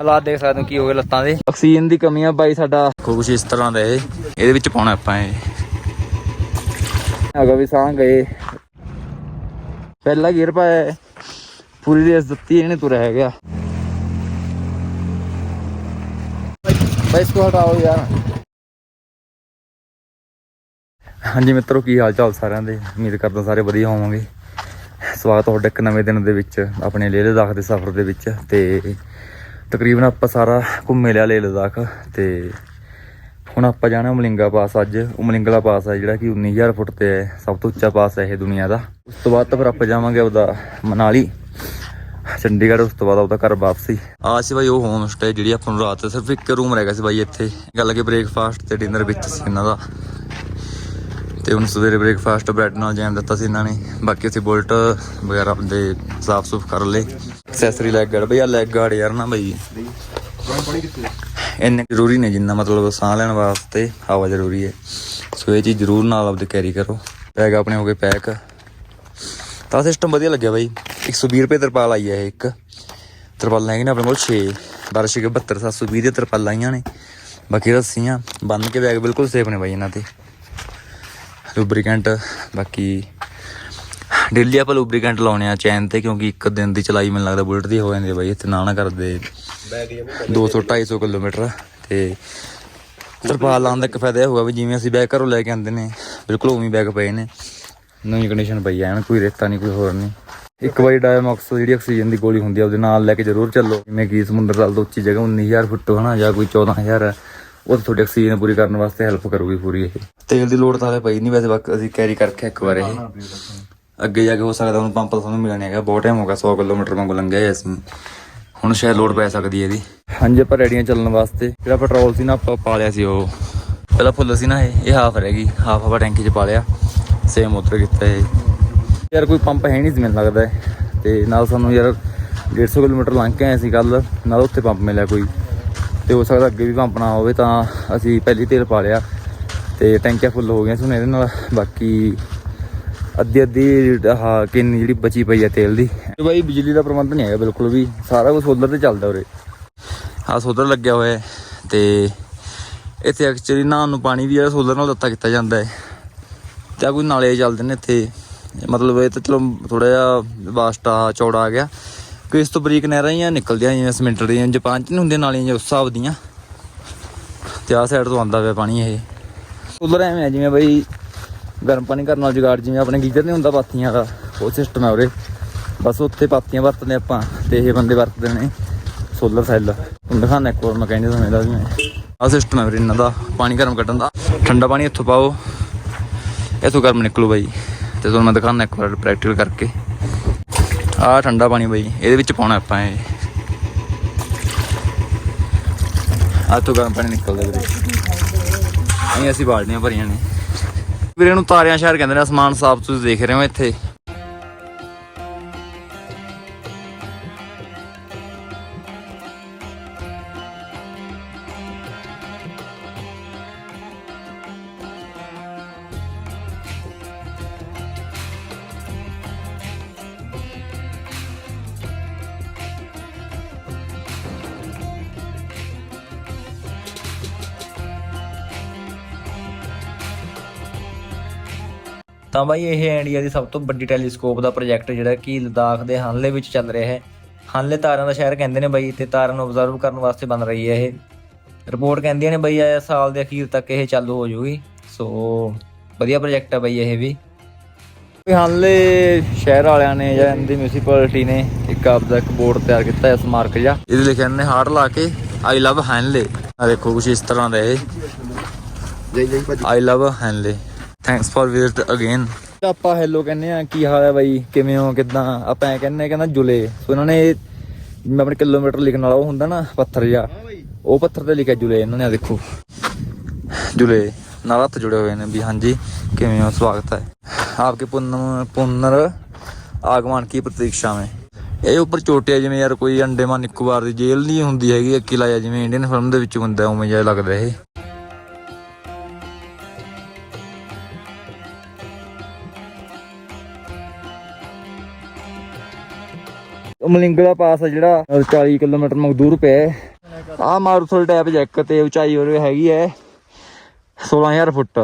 ਹਾਲਾਤ ਦੇਖ ਸਕਦੇ ਹੋ ਕੀ ਹੋ ਗਏ ਲੱਤਾਂ ਦੇ। ਆਕਸੀਜਨ ਦੀ ਕਮੀ ਆ ਬਾਈ ਸਾਡਾ। ਕੁਛ ਇਸ ਤਰ੍ਹਾਂ ਦਾ ਇਹ। ਇਹਦੇ ਵਿੱਚ ਪਾਉਣਾ ਆਪਾਂ ਇਹ। ਅਗਾ ਵੀ ਸਾਹ ਗਏ। ਪਹਿਲਾ ਗੇਅਰ ਪਾਇਆ। ਪੂਰੀ ਰੇਸ ਦਿੱਤੀ ਇਹਨੇ ਤੁਰਿਆ ਹੈਗਾ ਬਾਈ ਇਸਕੋ ਹਟਾਓ ਯਾਰ। ਹਾਂਜੀ ਮਿੱਤਰੋ ਕੀ ਹਾਲ ਚਾਲ ਸਾਰਿਆਂ ਦੇ? ਉਮੀਦ ਕਰਦਾ ਸਾਰੇ ਵਧੀਆ ਹੋਵੋਗੇ। ਸਵਾਗਤ ਤੁਹਾਡਾ ਇੱਕ ਨਵੇਂ ਦਿਨ ਦੇ ਵਿੱਚ ਆਪਣੇ ਲੇਹ ਲਦਾਖ ਦੇ ਸਫ਼ਰ ਦੇ ਵਿੱਚ। ਤੇ ਤਕਰੀਬਨ ਆਪਾਂ ਸਾਰਾ ਘੁੰਮੇ ਲਿਆ ਲੇਹ ਲਦਾਖ ਤੇ ਹੁਣ ਆਪਾਂ ਜਾਣਾ ਉਮਲਿੰਗਾ ਪਾਸ ਅੱਜ। ਉਮਲਿੰਗਲਾ ਪਾਸ ਹੈ ਜਿਹੜਾ ਕਿ 19000 ਫੁੱਟ ਤੇ ਹੈ, ਸਭ ਤੋਂ ਉੱਚਾ ਪਾਸ ਹੈ ਇਹ ਦੁਨੀਆ ਦਾ। ਉਸ ਤੋਂ ਬਾਅਦ ਤਾਂ ਫਿਰ ਆਪਾਂ ਜਾਵਾਂਗੇ ਉਹਦਾ ਮਨਾਲੀ। ਚੰਡੀਗੜ੍ਹ, ਉਸ ਤੋਂ ਬਾਅਦ ਉਹਦਾ ਘਰ ਵਾਪਸੀ। ਆ ਸੀ ਬਾਈ ਉਹ ਹੋਮ ਸਟੇ ਜਿਹੜੀ ਆਪਾਂ ਨੂੰ ਰਾਤ ਸਿਰਫ ਇੱਕ ਰੂਮ ਰਹਿ ਗਿਆ ਸੀ ਬਾਈ ਇੱਥੇ। ਗੱਲ ਕਿ ਬ੍ਰੇਕਫਾਸਟ ਤੇ ਡਿਨਰ ਵਿੱਚ ਸੀ ਇਹਨਾਂ ਦਾ। ਤੇ ਹੁਣ ਸਵੇਰੇ ਬ੍ਰੇਕਫਾਸਟ ਬ੍ਰੈਡ ਨਾਲ ਜੈਮ ਦਿੱਤਾ ਸੀ ਇਹਨਾਂ ਨੇ। ਬਾਕੀ ਅਸੀਂ ਬੁਲਟ ਵਗੈਰਾ ਦੇ ਸਾਫ਼ ਸੁਫ ਕਰ ਲਏ। ਐਕਸੈਸਰੀ ਲੈਗ ਗਾਰਡ ਬਈ ਆ ਲੈਗ ਗਾਰਡ ਯਾਰ ਨਾ ਬਈ। ਇੰਨੇ ਜ਼ਰੂਰੀ ਨੇ ਜਿੰਨਾ ਮਤਲਬ ਸਾਹ ਲੈਣ ਵਾਸਤੇ, ਹਵਾ ਜ਼ਰੂਰੀ ਹੈ। ਸੋ ਇਹ ਚੀਜ਼ ਜ਼ਰੂਰ ਨਾਲ ਆਪਦੇ ਕੈਰੀ ਕਰੋ। ਬੈਗ ਆਪਣੇ ਹੋ ਗਏ ਪੈਕ ਤਾਂ ਸਿਸਟਮ ਵਧੀਆ ਲੱਗਿਆ ਬਾਈ। 120 ਰੁਪਏ ਤਰਪਾਲ ਆਈ ਹੈ ਇਹ ਇੱਕ। ਤਰਪਾਲਾਂ ਹੈਗੀਆਂ ਨੇ ਆਪਣੇ ਕੋਲ 6 ਬਾਰਸ਼ ਕੇ 72 720 ਦੇ ਤਰਪਾਲਾਂ ਆਈਆਂ ਨੇ। ਬਾਕੀ ਰੱਸੀਆਂ ਬੰਨ ਕੇ ਬੈਗ ਬਿਲਕੁਲ ਸੇਫ ਨੇ ਬਾਈ ਇਹਨਾਂ ਤੇ। ਲੂਬਰੀਕੈਂਟ ਬਾਕੀ ਡੇਲੀ ਆਪਾਂ ਲੂਬਰੀਕੈਂਟ ਲਾਉਣੇ ਆ ਚੈਨ ਤੇ ਕਿਉਂਕਿ ਇੱਕ ਦਿਨ ਦੀ ਚਲਾਈ ਮੈਨੂੰ ਲੱਗਦਾ ਬੁਲਟ ਦੀ ਹੋ ਜਾਂਦੀ ਹੈ ਬਾਈ, ਇੱਥੇ ਨਾ ਨਾ ਕਰਦੇ। 200 250 ਕਿਲੋਮੀਟਰ ਤੇ ਤਰਪਾਲ ਲਾਉਣ ਦਾ ਇੱਕ ਫਾਇਦਾ ਇਹ ਹੋਗਾ ਵੀ ਜਿਵੇਂ ਅਸੀਂ ਬੈਗ ਘਰੋਂ ਲੈ ਕੇ ਆਉਂਦੇ ਨੇ, ਬਿਲਕੁਲ ਉਵੇਂ ਬੈਗ ਪਏ ਨੇ। ਨਵੀਂ ਕੰਡੀਸ਼ਨ ਪਈ ਐ ਕੋਈ ਰੇਤਾ ਨਹੀਂ ਕੋਈ ਹੋਰ ਨਹੀਂ ਇੱਕ ਵਾਰੀ ਡਾਇਮੌਕਸ ਜਿਹੜੀ ਆਕਸੀਜਨ ਦੀ ਗੋਲੀ ਹੁੰਦੀ ਆ, ਉਹਦੇ ਨਾਲ ਲੈ ਕੇ ਜ਼ਰੂਰ ਚੱਲੋ। ਜਿਵੇਂ ਕਿ ਸਮੁੰਦਰ ਤਲ ਤੋਂ ਉੱਚੀ ਜਗ੍ਹਾ 19000 ਫੁੱਟ ਹਨਾ, ਜਾਂ ਕੋਈ 14000 ਹੈ ਉਹ ਤੁਹਾਡੀ ਆਕਸੀਜਨ ਪੂਰੀ ਕਰਨ ਵਾਸਤੇ ਹੈਲਪ ਕਰੂਗੀ ਪੂਰੀ ਇਹ। ਤੇਲ ਦੀ ਲੋੜ ਤਾਂ ਹਲੇ ਪਈ ਨਹੀਂ ਵੈਸੇ ਬਾਕੀ ਅਸੀਂ ਕੈਰੀ ਕਰਕੇ ਇੱਕ ਵਾਰ ਇਹ। ਅੱਗੇ ਜਾ ਕੇ ਹੋ ਸਕਦਾ ਉਹਨੂੰ ਪੰਪ ਤਾਂ ਸਾਨੂੰ ਮਿਲਣਾ ਹੈਗਾ ਬਹੁਤ ਟਾਈਮ ਹੋ ਗਿਆ 100 ਕਿਲੋਮੀਟਰ ਵਾਂਗੂ ਲੰਘਿਆ ਹੈ ਅਸੀਂ ਹੁਣ ਸ਼ਾਇਦ ਲੋਡ ਪੈ ਸਕਦੀ ਹੈ ਇਹਦੀ। ਹਾਂਜੀ ਆਪਾਂ ਰੈਡੀਆਂ ਚੱਲਣ ਵਾਸਤੇ। ਜਿਹੜਾ ਪੈਟਰੋਲ ਸੀ ਨਾ ਆਪਾਂ ਪਾ ਲਿਆ ਸੀ ਉਹ। ਪਹਿਲਾਂ ਫੁੱਲ ਸੀ ਨਾ ਇਹ ਇਹ ਹਾਫ ਰਹਿ ਗਈ। ਹਾਫ ਆਪਾਂ ਟੈਂਕੀ 'ਚ ਪਾ ਲਿਆ। ਸੇਮ ਉਤਰ ਕੀਤਾ ਇਹ। ਯਾਰ ਕੋਈ ਪੰਪ ਹੈ ਨਹੀਂ ਸੀ ਮੈਨੂੰ ਲੱਗਦਾ। ਤੇ ਨਾਲ ਸਾਨੂੰ ਯਾਰ 150 ਕਿਲੋਮੀਟਰ ਲੰਘ ਕੇ ਆਏ ਸੀ ਕੱਲ ਨਾਲ ਉੱਥੇ ਪੰਪ ਮਿਲਿਆ ਕੋਈ। ਤੇ ਹੋ ਸਕਦਾ ਅੱਗੇ ਵੀ ਪੰਪ ਨਾ ਹੋਵੇ ਤਾਂ ਅਸੀਂ ਪਹਿਲੀ ਤੇਲ ਪਾ ਲਿਆ ਤੇ ਟੈਂਕੀਆਂ ਫੁੱਲ ਹੋ ਗਈਆਂ ਸੀ ਹੁਣ ਇਹਦੇ ਨਾਲ। ਬਾਕੀ ਅੱਧੀ ਅੱਧੀ ਆਹ ਕਿੰਨੀ ਜਿਹੜੀ ਬਚੀ ਪਈ ਹੈ ਤੇਲ ਦੀ। ਤੇ ਬਾਈ ਬਿਜਲੀ ਦਾ ਪ੍ਰਬੰਧ ਨਹੀਂ ਹੈਗਾ ਬਿਲਕੁਲ ਵੀ। ਸਾਰਾ ਕੁਝ ਸੋਲਰ ਤੇ ਚੱਲਦਾ ਉਰੇ। ਆਹ ਸੋਲਰ ਲੱਗਿਆ ਹੋਇਆ ਹੈ ਤੇ ਇੱਥੇ ਐਕਚੁਅਲੀ ਨਹਾਉਣ ਨੂੰ ਪਾਣੀ ਵੀ ਜਿਹੜਾ ਸੋਲਰ ਨਾਲ ਦਿੱਤਾ ਕੀਤਾ ਜਾਂਦਾ ਹੈ। ਤੇ ਆਹ ਕੋਈ ਨਾਲੇ ਚੱਲਦੇ ਨੇ ਇੱਥੇ। ਮਤਲਬ ਇਹ ਤਾਂ ਚਲੋ ਥੋੜਾ ਜਿਹਾ ਵਾਸਤਾ ਚੌੜਾ ਆ ਗਿਆ। ਕਿ ਇਸ ਤੋਂ ਬਰੀਕ ਨਹਿਰਾਂ ਹੀ ਨਿਕਲਦੀਆਂ ਜਿਵੇਂ ਸਿਮੈਂਟ ਦੀਆਂ, ਜਾਪਾਨ ਚ ਨਹੀਂ ਹੁੰਦੀਆਂ ਨਾਲੀਆਂ ਜਿਹਾ ਉਸ ਹਿਸਾਬ ਦੀਆਂ। ਤੇ ਆਹ ਸਾਈਡ ਤੋਂ ਆਉਂਦਾ ਪਿਆ ਪਾਣੀ ਇਹ। ਸੋਲਰ ਐਵੇਂ ਆ, ਜਿਵੇਂ ਬਈ ਗਰਮ ਪਾਣੀ ਕਰਨ ਨਾਲ ਜੁਗਾੜ, ਜਿਵੇਂ ਆਪਣੇ ਗੀਜ਼ਰ ਨਹੀਂ ਹੁੰਦਾ ਪਾਥੀਆਂ ਦਾ, ਉਹ ਸਿਸਟਮ ਹੈ ਉਰੇ। ਬਸ ਉੱਥੇ ਪਾਥੀਆਂ ਵਰਤਦੇ ਆਪਾਂ, ਤੇ ਇਹ ਬੰਦੇ ਵਰਤਦੇ ਨੇ ਸੋਲਰ ਸੈੱਲ ਤੁਹਾਨੂੰ ਦਿਖਾਣਾ ਇੱਕ ਵਾਰ ਮੈਂ ਕਹਿੰਦਾ ਇਹਦਾ ਵੀ ਮੈਂ। ਆਹ ਸਿਸਟਮ ਹੈ ਵੀਰੇ ਇਹਨਾਂ ਦਾ, ਪਾਣੀ ਗਰਮ ਕੱਢਣ ਦਾ। ਠੰਡਾ ਪਾਣੀ ਇੱਥੋਂ ਪਾਓ। ਇੱਥੋਂ ਗਰਮ ਨਿਕਲੂ ਬਾਈ। ਤੇ ਤੁਹਾਨੂੰ ਮੈਂ ਦਿਖਾਣਾ ਇੱਕ ਵਾਰ ਪ੍ਰੈਕਟੀਕਲ ਕਰਕੇ। ਆਹ ਠੰਡਾ ਪਾਣੀ ਬਾਈ, ਇਹਦੇ ਵਿੱਚ ਪਾਉਣਾ ਆਪਾਂ ਇਹ। ਆਹ ਤੋਂ ਗਰਮ ਪਾਣੀ ਨਿਕਲਦਾ ਵੀਰੇ। ਅਸੀਂ ਅਸੀਂ ਬਾਲਟੀਆਂ ਭਰੀਆਂ ਨੇ। ਵੀਰੇ ਨੂੰ ਤਾਰਿਆਂ ਸ਼ਹਿਰ ਕਹਿੰਦੇ ਨੇ, ਅਸਮਾਨ ਸਾਫ਼ ਤੁਸੀਂ ਦੇਖ ਰਹੇ ਹੋ ਇੱਥੇ। ਤਾਂ ਬਾਈ ਇਹ ਇੰਡੀਆ ਦੀ ਸਭ ਤੋਂ ਵੱਡੀ ਟੈਲੀਸਕੋਪ ਦਾ ਪ੍ਰੋਜੈਕਟ ਜਿਹੜਾ ਕਿ ਲਦਾਖ ਦੇ ਹਾਨਲੇ ਵਿੱਚ ਚੱਲ ਰਿਹਾ ਹੈ। ਹਾਨਲੇ ਤਾਰਿਆਂ ਦਾ ਸ਼ਹਿਰ ਕਹਿੰਦੇ ਨੇ ਬਾਈ ਤੇ ਤਾਰਿਆਂ ਨੂੰ ਆਬਜ਼ਰਵ ਕਰਨ ਵਾਸਤੇ ਬਣ ਰਹੀ ਹੈ ਇਹ। ਰਿਪੋਰਟ ਕਹਿੰਦੀਆਂ ਨੇ ਬਈ ਇਹ ਸਾਲ ਦੇ ਅਖੀਰ ਤੱਕ ਇਹ ਚਾਲੂ ਹੋ ਜਾਊਗੀ ਸੋ ਵਧੀਆ ਪ੍ਰੋਜੈਕਟ ਹੈ ਬਈ ਇਹ ਵੀ। ਹਾਨਲੇ ਸ਼ਹਿਰ ਵਾਲਿਆਂ ਨੇ ਜਾਂ ਇਹਦੀ ਮਿਊਨਿਸਪੈਲਿਟੀ ਨੇ ਇੱਕ ਆਪਦਾ ਇੱਕ ਬੋਰਡ ਤਿਆਰ ਕੀਤਾ ਹੈ ਸਮਾਰਕ ਜਿਹਾ। ਇਹਦੇ ਲਿਖਿਆ ਨੇ ਹਾਰਟ ਲਾ ਕੇ ਆਈ ਲਵ ਹਾਨਲੇ ਆ ਦੇਖੋ ਕੁਝ ਇਸ ਤਰ੍ਹਾਂ ਦਾ ਇਹ। ਜੈ ਜੈ ਭਾਜੀ। I love Henley thanks for visit again ਆਪਾਂ ਹੈਲੋ ਕਹਿੰਦੇ ਆ ਕੀ ਹਾਲ ਹੈ ਬਾਈ? ਕਿਵੇਂ ਹੋ? ਕਿਦਾਂ? ਆਪਾਂ ਐ ਕਹਿੰਦੇ ਕਹਿੰਦਾ ਜੁਲੇ। ਸੋ ਇਹਨਾਂ ਨੇ ਜਿਵੇਂ ਆਪਣੇ ਕਿਲੋਮੀਟਰ ਲਿਖਣ ਵਾਲਾ ਉਹ ਹੁੰਦਾ ਨਾ ਪੱਥਰ ਜਿਹਾ। ਉਹ ਪੱਥਰ ਤੇ ਲਿਖਿਆ ਜੁਲੇ ਇਹਨਾਂ ਨੇ ਆ ਦੇਖੋ। ਜੁਲੇ ਨਾਲ ਹੱਥ ਜੁੜੇ ਹੋਏ ਨੇ ਵੀ ਹਾਂਜੀ ਕਿਵੇਂ ਹੋ? ਸਵਾਗਤ ਹੈ। ਆਪਕੇ ਪੁਨਰ ਪੁਨਰ ਆਗਮਨ ਕੀ ਪ੍ਰਤੀਕਸ਼ਾ ਮੈਂ? ਇਹ ਉੱਪਰ ਚੋਟਿਆ ਜਿਵੇਂ ਯਾਰ ਕੋਈ ਅੰਡੇਮਾਨ ਨਿਕੋਬਾਰ ਦੀ ਜੇਲ੍ਹ ਨਹੀਂ ਹੁੰਦੀ ਹੈਗੀ ਕਿਲਾ ਜਿਹਾ ਜਿਵੇਂ ਇੰਡੀਅਨ ਫਿਲਮ ਦੇ ਵਿੱਚ ਹੁੰਦਾ ਉਵੇਂ ਜਿਹਾ ਲੱਗਦਾ ਇਹ। ਮਲਿੰਗਲਾ ਪਾਸ ਆ ਜਿਹੜਾ 40 ਕਿਲੋਮੀਟਰ ਮਗ ਦੂਰ ਪਿਆ ਆ ਮਾਰੂਥਲ ਟੈਪ ਜੈਕ ਤੇ ਉਚਾਈ ਉਹਦੇ ਹੈਗੀ ਹੈ 16000 ਫੁੱਟ।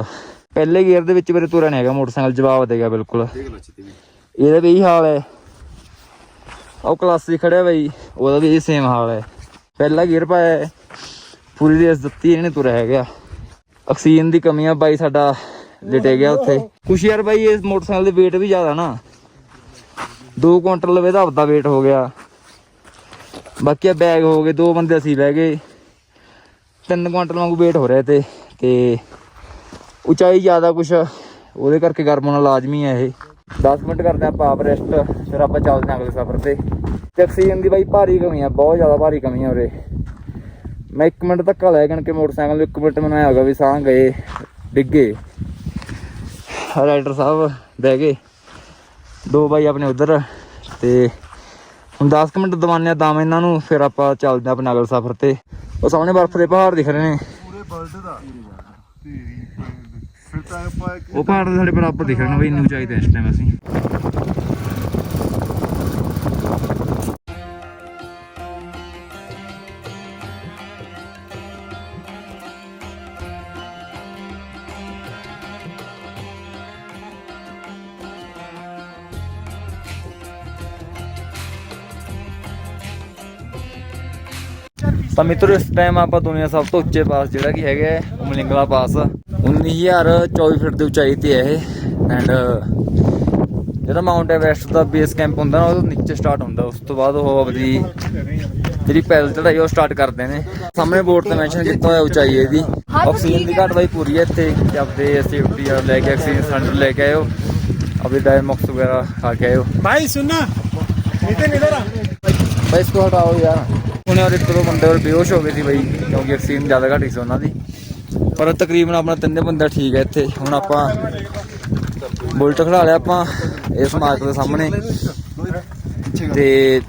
ਪਹਿਲੇ ਗੇਅਰ ਦੇ ਵਿੱਚ ਮੇਰੇ ਤੁਰਿਆ ਨਹੀਂ ਹੈਗਾ, ਮੋਟਰਸਾਈਕਲ ਜਵਾਬ ਦੇ ਗਿਆ ਬਿਲਕੁਲ। ਇਹਦਾ ਵੀ ਇਹੀ ਹਾਲ ਹੈ। ਉਹ ਕਲਾਸੀ ਖੜਿਆ ਬਈ, ਉਹਦਾ ਵੀ ਇਹ ਸੇਮ ਹਾਲ ਹੈ। ਪਹਿਲਾ ਗੇਅਰ ਪਾਇਆ ਪੂਰੀ ਰੇਸ ਦਿੱਤੀ, ਇਹਨੇ ਤੁਰਿਆ ਹੈਗਾ। ਆਕਸੀਜਨ ਦੀ ਕਮੀ ਆ ਬਾਈ, ਸਾਡਾ ਲਿਟੇ ਗਿਆ ਉੱਥੇ। ਕੁਛ ਯਾਰ ਬਾਈ, ਇਸ ਮੋਟਰਸਾਈਕਲ ਦੇ weight ਵੀ ਜ਼ਿਆਦਾ ਨਾ। 2 ਕੁਇੰਟਲ ਲਵੇ ਆਪਦਾ weight ਹੋ ਗਿਆ। ਬਾਕੀ ਆ ਬੈਗ ਹੋ ਗਏ, ਦੋ ਬੰਦੇ ਅਸੀਂ ਬਹਿ ਗਏ। 3 ਕੁਇੰਟਲ ਵਾਂਗੂ weight ਹੋ ਰਿਹਾ ਤੇ ਤੇ ਉਚਾਈ ਜ਼ਿਆਦਾ ਕੁਛ, ਉਹਦੇ ਕਰਕੇ ਗਰਮ ਹੋਣਾ ਲਾਜ਼ਮੀ ਹੈ ਇਹ। 10 ਮਿੰਟ ਕਰਦੇ ਆਪਾਂ ਆਪ ਰੈਸਟ ਫਿਰ ਆਪਾਂ ਚੱਲਦੇ ਹਾਂ ਅਗਲੇ ਸਫ਼ਰ ਤੇ। ਤੇ ਆਕਸੀਜਨ ਦੀ ਬਾਈ ਭਾਰੀ ਕਮੀ ਆ, ਬਹੁਤ ਜ਼ਿਆਦਾ ਭਾਰੀ ਕਮੀ ਆ ਉਰੇ। ਮੈਂ 1 ਮਿੰਟ ਧੱਕਾ ਲੈ ਗਣ ਕੇ ਮੋਟਰਸਾਈਕਲ ਨੂੰ 1 ਮਿੰਟ ਮੈਨੂੰ ਐਂ ਹੋ ਵੀ ਸਾਹ ਗਏ, ਡਿੱਗੇ। ਰਾਈਡਰ ਸਾਹਿਬ ਬਹਿ ਗਏ। ਦੋ ਬਾਈ ਆਪਣੇ ਉਧਰ ਤੇ ਹੁਣ 10 ਕੁ ਮਿੰਟ ਦਵਾਨੇ ਆ ਦਮ ਇਹਨਾਂ ਨੂੰ ਫਿਰ ਆਪਾਂ ਚੱਲਦੇ ਆ ਆਪਣੇ ਅਗਲੇ ਸਫ਼ਰ ਤੇ। ਉਹ ਸਾਹਮਣੇ ਬਰਫ਼ ਦੇ ਪਹਾੜ ਦਿਖ ਰਹੇ ਨੇ। ਪੂਰੇ ਵਰਲਡ ਦਾ। ਤੇਰੀ ਫਿਰ ਤਾਂ ਆਪਾਂ ਇੱਕ ਉਹ ਪਹਾੜ ਦੇ ਸਾਡੇ ਬਰਾਬਰ ਦਿਖ ਰਹੇ ਨੇ ਬਈ ਉਚਾਈ ਤੇ ਇਸ ਟਾਈਮ ਅਸੀਂ। ਤਾਂ ਮਿੱਤਰ ਇਸ ਟਾਈਮ ਆਪਾਂ ਦੁਨੀਆ ਸਭ ਤੋਂ ਉੱਚੇ ਪਾਸ ਜਿਹੜਾ ਕਿ ਹੈਗਾ ਉਹ ਮਲਿੰਗਲਾ ਪਾਸ 19024 ਫੁੱਟ ਦੀ ਉਚਾਈ ਤੇ ਹੈ ਐਂਡ ਜਿਹੜਾ ਮਾਉਂਟ ਐਵਰੈਸਟ ਦਾ ਬੇਸ ਕੈਂਪ ਹੁੰਦਾ ਨਾ ਉਹ ਨੀਚੇ ਸਟਾਰਟ ਹੁੰਦਾ। ਉਸ ਤੋਂ ਬਾਅਦ ਉਹ ਆਪਣੀ ਜਿਹੜੀ ਪੈਦਲ ਚੜਾਈ ਉਹ ਸਟਾਰਟ ਕਰਦੇ ਨੇ। ਸਾਹਮਣੇ ਬੋਰਡ ਤੇ ਮੈਂਸ਼ਨ ਕੀਤਾ ਹੋਇਆ ਉਚਾਈ ਇਹਦੀ। ਆਕਸੀਜਨ ਦੀ ਘਾਟ ਬਾਈ ਪੂਰੀ ਹੈ ਇੱਥੇ। ਆਪਦੇ ਸੇਫਟੀ ਆ ਲੈ ਕੇ ਆਕਸੀਜਨ ਸਿਲੰਡਰ ਲੈ ਕੇ ਆਇਓ ਆਪਦੇ ਡਾਇਮੋਕਸ ਵਗੈਰਾ ਖਾ ਕੇ ਆਇਓ ਭਾਈ ਸੁਣਨਾ। ਇਧਰ ਇਧਰ ਭਾਈ ਇਸ ਹਟਾਓ ਯਾਰ। ਉਹਨੇ ਔਰ ਇੱਕ ਦੋ ਬੰਦੇ ਹੋਰ ਬੇਹੋਸ਼ ਹੋ ਗਏ ਸੀ ਬਈ, ਕਿਉਂਕਿ ਆਕਸੀਜਨ ਜ਼ਿਆਦਾ ਘੱਟ ਸੀ ਉਹਨਾਂ ਦੀ। ਪਰ ਤਕਰੀਬਨ ਆਪਣਾ ਤਿੰਨੇ ਬੰਦਾ ਠੀਕ ਹੈ ਇੱਥੇ। ਹੁਣ ਆਪਾਂ ਬੁਲਟ ਖੜਾ ਲਿਆ ਆਪਾਂ ਇਸ ਮਾਰਕ ਦੇ ਸਾਹਮਣੇ। ਤੇ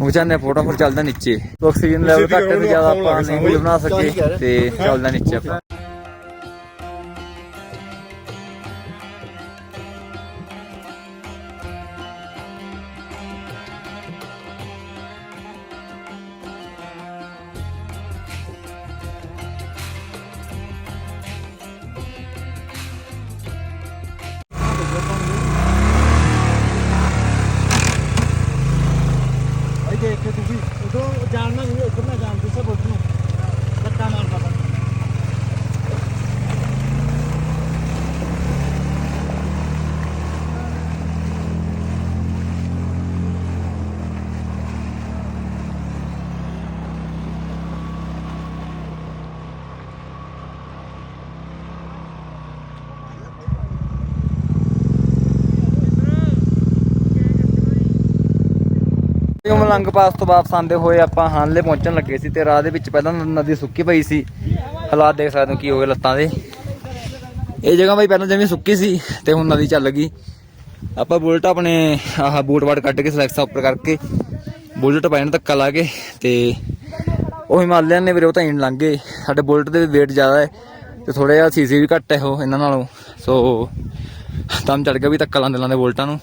ਉਹ ਚਾਹਨੇ ਫੋਟੋ ਫਿਰ ਚੱਲਦਾ ਨੀਚੇ। ਆਕਸੀਜਨ ਲੈਵਲ ਘੱਟ ਤੇ ਜ਼ਿਆਦਾ ਆਪਾਂ ਨਹੀਂ ਬਣਾ ਸਕੇ ਤੇ ਚੱਲਦਾ ਨੀਚੇ ਆਪਾਂ। ਮਲੰਗ ਪਾਸ ਤੋਂ ਵਾਪਸ ਆਂਦੇ ਹੋਏ ਆਪਾਂ ਹਾਨਲੇ ਪਹੁੰਚਣ ਲੱਗੇ ਸੀ ਤੇ ਰਾਹ ਦੇ ਵਿੱਚ ਪਹਿਲਾਂ ਨਦੀ ਸੁੱਕੀ ਪਈ ਸੀ। ਹਾਲਾਤ ਦੇਖ ਸਕਦੇ ਹੋ ਕੀ ਹੋ ਗਏ ਲੱਤਾਂ ਦੇ। ਇਹ ਜਗ੍ਹਾ ਬਈ ਪਹਿਲਾਂ ਜਿਵੇਂ ਸੁੱਕੀ ਸੀ ਤੇ ਹੁਣ ਨਦੀ ਚੱਲ ਗਈ। ਆਪਾਂ ਬੁਲਟ ਆਪਣੇ ਆਹ ਬੂਟ ਵਾਟ ਕੱਢ ਕੇ ਸਲੈਕਸ ਉੱਪਰ ਕਰਕੇ ਬੁਲਟ ਪਾਇਣ ਧੱਕਾ ਲਾ ਕੇ ਤੇ ਉਹ ਹਿਮਾਲਿਆ ਨੇ ਵੀਰੇ ਉਹ ਤਾਂ ਇੰਨ ਲੰਘ ਗਏ। ਸਾਡੇ ਬੁਲਟ ਦੇ weight ਜ਼ਿਆਦਾ ਹੈ ਤੇ ਥੋੜਾ ਜਿਹਾ ਸੀਸੀ ਵੀ ਘੱਟ ਹੈ ਉਹ ਇਹਨਾਂ ਨਾਲੋਂ। ਸੋ ਦਮ ਚੜ ਗਿਆ ਵੀ ਧੱਕਾ ਲਾਉਂਦੇ ਲਾਉਂਦੇ ਬੁਲਟਾਂ ਨੂੰ।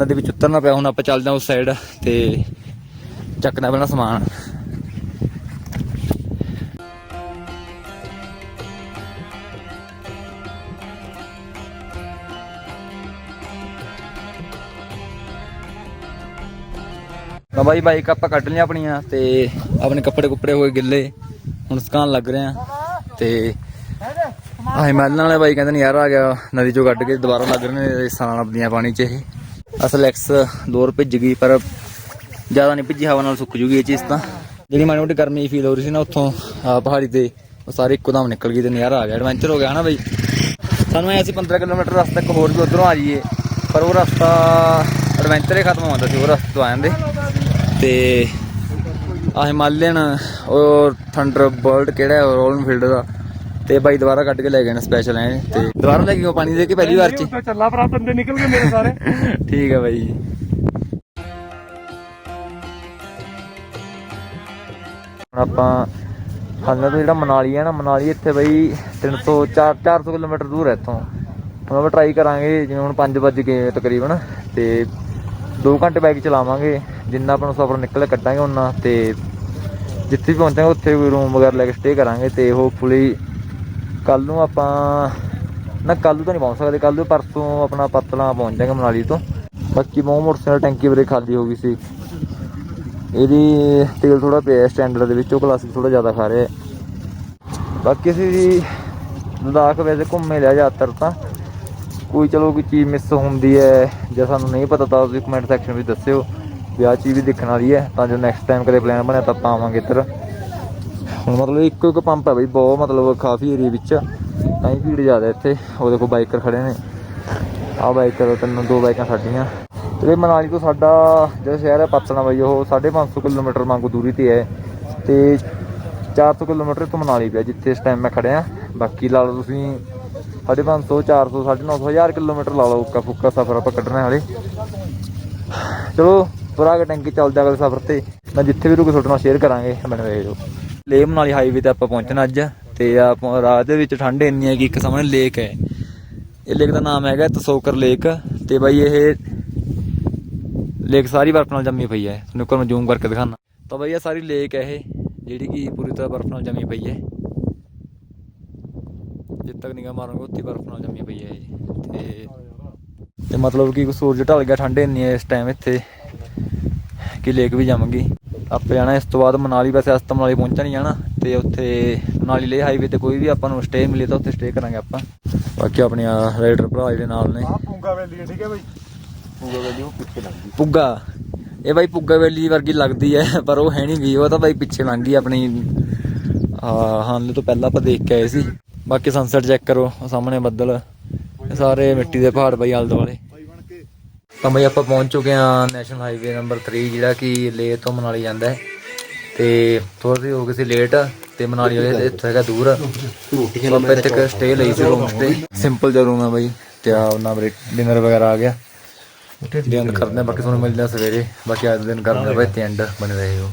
ਨਦੀ ਵਿੱਚ ਉਤਰਨਾ ਪਿਆ, ਹੁਣ ਆਪਾਂ ਚੱਲਦੇ ਹਾਂ ਉਸ ਸਾਈਡ ਤੇ ਚੱਕਣਾ ਪੈਣਾ ਸਮਾਨ। ਤਾਂ ਬਾਈ, ਬਾਈਕ ਆਪਾਂ ਕੱਢ ਲਿਆ ਆਪਣੀਆਂ ਤੇ ਆਪਣੇ ਕੱਪੜੇ ਕੁੱਪੜੇ ਹੋਏ ਗਿੱਲੇ, ਹੁਣ ਸਕਾਨ ਲੱਗ ਰਹੇ ਆ ਤੇ ਆਹ ਹਿਮਾਲਯਨ ਵਾਲੇ ਬਾਈ ਕਹਿੰਦੇ ਨੇ ਯਾਰ ਆ ਗਿਆ, ਨਦੀ ਚੋਂ ਕੱਢ ਕੇ ਦੁਬਾਰਾ ਲੱਗ ਰਹੇ ਨੇ ਰੇਸਾਂ ਆਪਣੀਆਂ ਪਾਣੀ 'ਚ ਇਹ। ਅਸਲ ਐਕਸ ਦੌਰ ਭਿੱਜ ਗਈ, ਪਰ ਜ਼ਿਆਦਾ ਨਹੀਂ ਭਿੱਜੀ, ਹਵਾ ਨਾਲ ਸੁੱਕ ਜੂਗੀ ਇਹ ਚੀਜ਼ ਤਾਂ। ਜਿਹੜੀ ਮਾੜੀ ਮੋਟੀ ਗਰਮੀ ਫੀਲ ਹੋ ਰਹੀ ਸੀ ਨਾ ਉੱਥੋਂ ਪਹਾੜੀ ਤੇ, ਉਹ ਸਾਰੇ ਇੱਕੋ ਦਮ ਨਿਕਲ ਗਈ ਤੇ ਨਜ਼ਾਰਾ ਆ ਗਿਆ। ਐਡਵੈਂਚਰ ਹੋ ਗਿਆ ਹਨਾ ਬਈ? ਸਾਨੂੰ ਐ ਅਸੀਂ 15 ਕਿਲੋਮੀਟਰ ਰਸਤਾ ਇੱਕ ਹੋਰ ਵੀ ਉਧਰੋਂ ਆ ਜਾਈਏ, ਪਰ ਉਹ ਰਸਤਾ ਐਡਵੈਂਚਰ ਹੀ ਖਤਮ ਹੁੰਦਾ ਸੀ, ਉਹ ਰਸਤੇ ਤੋਂ ਆ ਜਾਂਦੇ। ਤੇ ਆ ਹਿਮਾਲਯਨ ਉਹ ਥੰਡਰ ਬਰਡ ਕਿਹੜਾ ਹੈ ਰੋਲਨ ਫੀਲਡ ਦਾ? ਤੇ ਬਾਈ ਦੁਬਾਰਾ ਕੱਢ ਕੇ ਲੈ ਗਏ ਨੇ ਸਪੈਸ਼ਲ ਐ ਤੇ ਦੁਬਾਰਾ ਲੈ ਕੇ ਉਹ ਪਾਣੀ ਦੇ ਕੇ ਪਹਿਲੀ ਵਾਰ ਚ? ਚੱਲਾ ਭਰਾ ਬੰਦੇ ਨਿਕਲ ਗਏ ਮੇਰੇ ਸਾਰੇ। ਠੀਕ ਹੈ ਬਾਈ ਹੁਣ ਆਪਾਂ ਹਾਲਾ ਤੋਂ ਜਿਹੜਾ ਮਨਾਲੀ ਹੈ ਨਾ ਮਨਾਲੀ ਇੱਥੇ ਬਈ 300 4 400 ਕਿਲੋਮੀਟਰ ਦੂਰ ਹੈ ਇੱਥੋਂ। ਹੁਣ ਆਪਾਂ ਟਰਾਈ ਕਰਾਂਗੇ ਜਿਵੇਂ ਹੁਣ 5 ਵਜੇ ਗਏ ਤਕਰੀਬਨ ਤੇ 2 ਘੰਟੇ ਬਾਈਕ ਚਲਾਵਾਂਗੇ ਜਿੰਨਾ ਆਪਾਂ ਨੂੰ ਸਫ਼ਰ ਨਿਕਲ ਕੱਢਾਂਗੇ ਉਹਨਾਂ ਤੇ ਜਿੱਥੇ ਵੀ ਪਹੁੰਚਾਂਗੇ ਉੱਥੇ ਰੂਮ ਵਗੈਰਾ ਲੈ ਕੇ ਸਟੇ ਕਰਾਂਗੇ ਤੇ ਹੋਪਫੁਲੀ ਕੱਲ ਨੂੰ ਆਪਾਂ, ਨਾ ਕੱਲ ਨੂੰ ਤਾਂ ਨਹੀਂ ਪਹੁੰਚ ਸਕਦੇ ਕੱਲ ਨੂੰ ਪਰਸੋਂ ਆਪਣਾ ਪਤਲਾ ਪਹੁੰਚ ਜਾਵਾਂਗੇ ਮਨਾਲੀ ਤੋਂ। ਬਾਕੀ ਮੋ ਮੋਟਰਸਾਈਕਲ, ਟੈਂਕੀ ਵੀਰੇ ਖਾਲੀ ਹੋ ਗਈ ਸੀ। ਇਹਦੀ ਤੇਲ ਥੋੜਾ ਪਿਆ ਸਟੈਂਡਰਡ ਦੇ ਵਿੱਚ, ਉਹ ਕਲਾਸਿਕ ਥੋੜਾ ਜ਼ਿਆਦਾ ਖਾ ਰਿਹਾ ਬਾਕੀ ਅਸੀਂ ਲਦਾਖ ਵੈਸੇ ਘੁੰਮੇ ਲਿਆ ਜ਼ਿਆਦਾਤਰ ਤਾਂ। ਕੋਈ ਚਲੋ ਕੋਈ ਚੀਜ਼ ਮਿਸ ਹੁੰਦੀ ਹੈ ਜੇ ਸਾਨੂੰ ਨਹੀਂ ਪਤਾ ਤਾਂ ਤੁਸੀਂ ਕਮੈਂਟ ਸੈਕਸ਼ਨ ਵਿੱਚ ਦੱਸਿਓ। ਵੀ ਆਹ ਚੀਜ਼ ਵੀ ਦੇਖਣ ਵਾਲੀ ਹੈ, ਤਾਂ ਜੋ ਨੈਕਸਟ ਟਾਈਮ ਕਦੇ ਪਲਾਨ ਬਣਿਆ ਤਾਂ ਆਪਾਂ ਆਵਾਂਗੇ ਇੱਧਰ। ਹੁਣ ਮਤਲਬ ਇੱਕੋ ਇੱਕ ਪੰਪ ਹੈ ਬਈ, ਬਹੁਤ ਮਤਲਬ ਕਾਫੀ ਏਰੀਆ ਵਿੱਚ ਤਾਂ ਹੀ ਭੀੜ ਜ਼ਿਆਦਾ ਇੱਥੇ। ਉਹ ਦੇਖੋ ਬਾਈਕਰ ਖੜੇ ਨੇ। ਆਹ ਬਾਈਕਰ ਤਿੰਨ, ਦੋ ਬਾਈਕਾਂ ਸਾਡੀਆਂ। ਤੇ ਬਈ ਮਨਾਲੀ ਤੋਂ ਸਾਡਾ ਜਿਹੜਾ ਸ਼ਹਿਰ ਹੈ ਪਤਨਾ ਬਈ, ਉਹ 550 ਕਿਲੋਮੀਟਰ ਵਾਂਗੂ ਦੂਰੀ ਤੇ ਹੈ। ਤੇ 400 ਕਿਲੋਮੀਟਰ ਤੋਂ ਮਨਾਲੀ ਪਿਆ, ਜਿੱਥੇ ਇਸ ਟਾਈਮ ਮੈਂ ਖੜਿਆ। ਬਾਕੀ ਲਾ ਲਓ ਤੁਸੀਂ 550 400 950 1000 ਕਿਲੋਮੀਟਰ ਲਾ ਲਓ ਉੱਕਾ ਫੁੱਕਾ ਸਫ਼ਰ ਆਪਾਂ ਕੱਢਣਾ ਹਾਲੇ। ਚਲੋ ਪੁਰਾ ਕੇ ਟੈਂਕੀ ਚੱਲਦਾ ਅਗਲੇ ਸਫ਼ਰ ਤੇ। ਮੈਂ ਜਿੱਥੇ ਵੀ ਰੁਕੇ, ਤੁਹਾਡੇ ਨਾਲ ਸ਼ੇਅਰ ਕਰਾਂਗੇ। ਮੈਨੂੰ ਵੇਖ ਲਓ ਲੇਹ ਮਨਾਲੀ ਹਾਈਵੇ ਤੇ ਆਪਾਂ ਪਹੁੰਚਣਾ ਅੱਜ ਤੇ ਆਪਾਂ ਰਾਤ ਦੇ ਵਿੱਚ ਠੰਡ ਇੰਨੀ ਹੈ ਕਿ ਇੱਕ ਸਾਹਮਣੇ ਲੇਕ ਹੈ। ਇਹ ਲੇਕ ਦਾ ਨਾਮ ਹੈਗਾ ਤਸੋਕਰ ਲੇਕ ਤੇ ਬਾਈ ਇਹ ਲੇਕ ਸਾਰੀ ਬਰਫ਼ ਨਾਲ ਜੰਮੀ ਪਈ ਹੈ। ਤੁਹਾਨੂੰ ਇੱਕ ਵਾਰ ਮੈਂ ਜ਼ੂਮ ਕਰਕੇ ਦਿਖਾਣਾ ਤਾਂ ਬਾਈ ਇਹ ਸਾਰੀ ਲੇਕ ਹੈ ਇਹ, ਜਿਹੜੀ ਕਿ ਪੂਰੀ ਤਰ੍ਹਾਂ ਬਰਫ਼ ਨਾਲ ਜੰਮੀ ਪਈ ਹੈ। ਜਿੱਥੇ ਤੱਕ ਨਿਗਾਹ ਮਾਰਾਂਗੇ ਉੱਥੇ ਬਰਫ਼ ਨਾਲ ਜੰਮੀ ਪਈ ਹੈ ਇਹ। ਤੇ ਤੇ ਮਤਲਬ ਕਿ ਸੂਰਜ ਢਲ ਗਿਆ, ਠੰਡ ਇੰਨੀ ਹੈ ਇਸ ਟਾਈਮ ਇੱਥੇ। ਕਿ ਲੇਕ ਵੀ ਜੰਮ ਗਈ ਆਪੇ ਜਾਣਾ ਇਸ ਤੋਂ ਬਾਅਦ ਮਨਾਲੀ ਵੈਸੇ ਅਸਤ ਮਨਾਲੀ ਪਹੁੰਚਣਾ ਨਹੀਂ ਜਾਣਾ ਤੇ ਉੱਥੇ ਮਨਾਲੀ ਲੇ ਹਾਈਵੇ ਤੇ ਕੋਈ ਵੀ ਆਪਾਂ ਨੂੰ ਸਟੇ ਮਿਲੇ ਤਾਂ ਉੱਥੇ ਸਟੇ ਕਰਾਂਗੇ ਆਪਾਂ। ਬਾਕੀ ਆਪਣੇ ਰਾਈਡਰ ਭਰਾ ਜਿਹੜੇ ਨਾਲ ਨੇ। ਆ ਪੂੰਗਾ ਵੈਲੀ ਹੈ ਠੀਕ ਹੈ ਬਈ? ਪੂੰਗਾ ਵੈਲੀ ਉਹ ਪਿੱਛੇ ਲੱਗਦੀ ਪੁੱਗਾ। ਇਹ ਬਾਈ ਪੁੱਗਾ ਵੈਲੀ ਵਰਗੀ ਲੱਗਦੀ ਹੈ ਪਰ ਉਹ ਹੈ ਨਹੀਂ ਗਈ ਉਹ ਤਾਂ ਬਾਈ ਪਿੱਛੇ ਲੰਘ ਗਈ ਆਪਣੀ। ਹਾਂ ਹਾਲੇ ਤੋਂ ਪਹਿਲਾਂ ਆਪਾਂ ਦੇਖ ਕੇ ਆਏ ਸੀ। ਬਾਕੀ ਸਨਸੈਟ ਚੈੱਕ ਕਰੋ ਸਾਹਮਣੇ ਬੱਦਲ। ਸਾਰੇ ਮਿੱਟੀ ਦੇ ਪਹਾੜ ਬਾਈ ਆਲੇ ਦੁਆਲੇ। ਤਾਂ ਬਈ ਆਪਾਂ ਪਹੁੰਚ ਚੁੱਕੇ ਹਾਂ ਨੈਸ਼ਨਲ ਹਾਈਵੇ ਨੰਬਰ 3 ਜਿਹੜਾ ਕਿ ਲੇਹ ਤੋਂ ਮਨਾਲੀ ਜਾਂਦਾ ਹੈ। ਤੇ ਥੋੜਾ ਜਿਹਾ ਹੋ ਗਏ ਸੀ ਲੇਟ ਤੇ ਮਨਾਲੀ ਵਾਲੇ ਇੱਥੋਂ ਹੈਗਾ ਦੂਰ। ਆਪਾਂ ਇੱਥੇ ਇੱਕ ਸਟੇ ਲਈ ਸੀ ਰੂਮ ਤੇ। ਸਿੰਪਲ ਜਿਹਾ ਰੂਮ ਹੈ ਬਈ ਤੇ ਆ ਉਹਨਾਂ ਬਰੇ ਡਿਨਰ ਵਗੈਰਾ ਆ ਗਿਆ। ਡਿਨਰ ਕਰਦੇ ਹਾਂ, ਬਾਕੀ ਤੁਹਾਨੂੰ ਮਿਲਦੇ ਸਵੇਰੇ। ਬਾਕੀ ਅੱਜ ਦਿਨ ਕਰਦੇ ਬਈ ਤੇ ਐਂਡ ਬਣੇ ਰਹੇ ਹੋ।